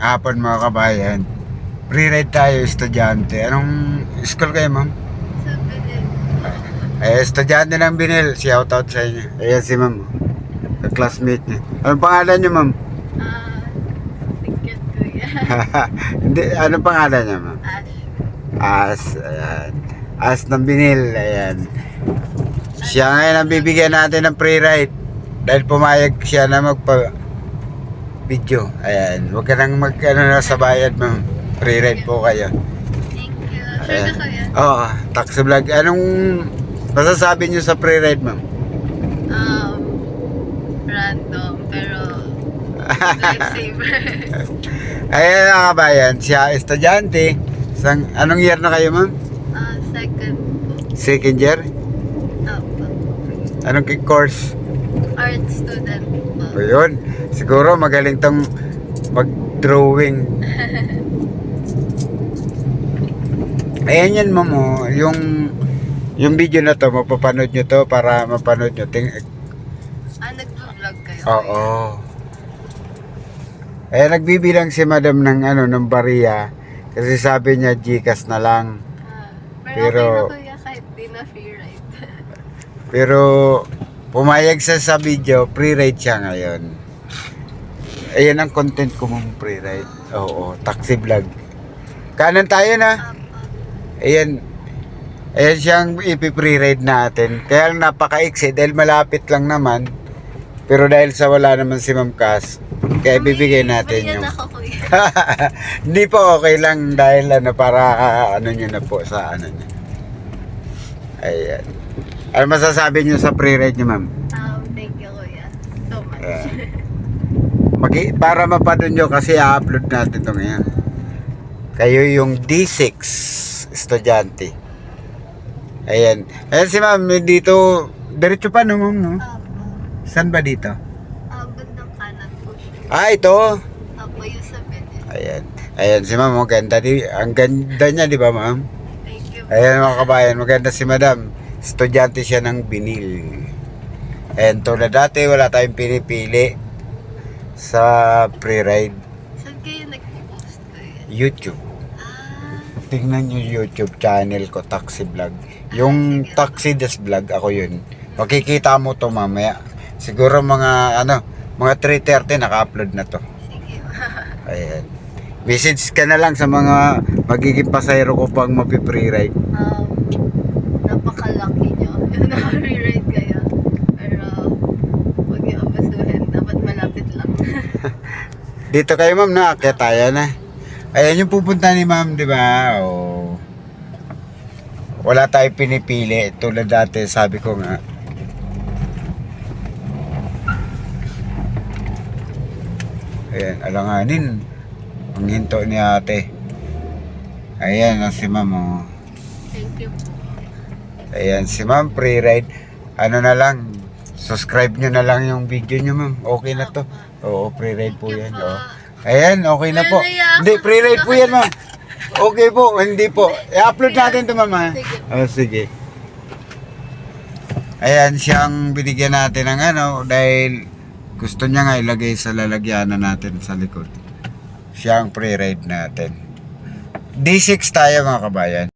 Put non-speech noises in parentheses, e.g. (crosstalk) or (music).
hapon mga kabayan. Pre-ride tayo, estudyante. Anong school kayo, ma'am? Sabi din. Eh, estudyante ng Binil. Shout out sa inyo. Ayan si ma'am. Classmate niya. Anong pangalan niyo, ma'am? Ah, ticket kuya. (laughs) Hindi, anong pangalan niya, ma'am? Ash. As, ayan. As ng Binil, ayan. Siya ngayon ang bibigyan natin ng pre-ride. Dahil pumayag siya na magpa video. Ayan. Huwag ka nang mag ano na sa bayad, ma'am. Pre-ride po kayo. Thank you. Sure na kuya? Oo, taxi vlog. Anong masasabi niyo sa pre-ride, ma'am? Um, random, pero lifesaver. (laughs) Ayan mga kabayan, siya estudyante. Sang, anong year na kayo, ma'am? Ah, second. Second year? Apo. Anong course? Art student po. O yun, siguro magaling tong mag-drawing. (laughs) Ayan yan, ma'am. oh. Yung, yung video na to, mapapanood nyo to para mapanood nyo. Ting, Ah, nag-vlog kayo? Oo. Eh, nagbibilang si madam ng ano, ng bariya. Kasi sabi niya, Gcash na lang. Ah, Pero- pero, okay na kuya kahit di na free ride. (laughs) Pero, pumayag siya sa video, pre-ride siya ngayon. Ayan ang content ko mong pre-ride. Oo, taxi vlog. Kanan tayo na. Ayan. Ayan siyang ipi-pre-ride natin. Kaya napaka-iksi dahil malapit lang naman. Pero dahil sa wala naman si Ma'am Cass, kaya bibigay natin yung... (laughs) Hindi po okay lang dahil ano para ano nyo na po sa ano nyo. Ayan. Ano masasabi nyo sa pre-ride nyo ma'am? Um, thank you kuya. So much. Ayan. (laughs) Magi para mapanood nyo kasi i-upload natin ito ngayon. Kayo yung D6 estudyante. Ayan. Ayan si ma'am dito. Diretso pa no ma'am no? Saan ba dito? Ah, bandang kanan po siya. Ah ito. Apo, yung sa bed. Ayan. Ayan si ma'am. Ang ganda, di, ang ganda niya di ba ma'am? Thank you. Ayan mga kabayan, maganda si madam. Estudyante siya ng binil. And tulad dati, wala tayong pinipili sa pre-ride Saan kayo nag-post kuya? YouTube. Ah, Tingnan nyo YouTube channel ko, Taxi Vlog. Yung Taxi Des Vlog, ako yun. Makikita mo to mamaya. Siguro mga, ano, mga 3.30 naka-upload na to. sige. (laughs) Ayan. Message ka na lang sa mga magiging pasayro ko pang mapi-pre-ride. Um, napaka-lucky nyo. (laughs) Naka-rewrite kayo. Pero, huwag niyo abasuhin. Dapat malapit lang. (laughs) Dito kayo ma'am na, kaya tayo na. Ayan yung pupunta ni ma'am, di ba? Oh. Wala tayong pinipili. Tulad dati, sabi ko nga. Ayan, alanganin. Ang hinto ni ate. Ayan, ang si ma'am. Oh. Thank you po. Ayan, si ma'am, pre-ride. Ano na lang, subscribe nyo na lang yung video nyo ma'am. Okay na to. Oo, pre-ride po yan. Oo. Ayan, okay na po. Hindi, pre-ride po yan, ma'am. Okay po, hindi po. I-upload natin to, ma'am. ha? Oh, sige. Ayan, siyang binigyan natin ng ano, dahil gusto niya nga ilagay sa lalagyanan natin sa likod. Siya ang pre-ride natin. D6 tayo mga kabayan.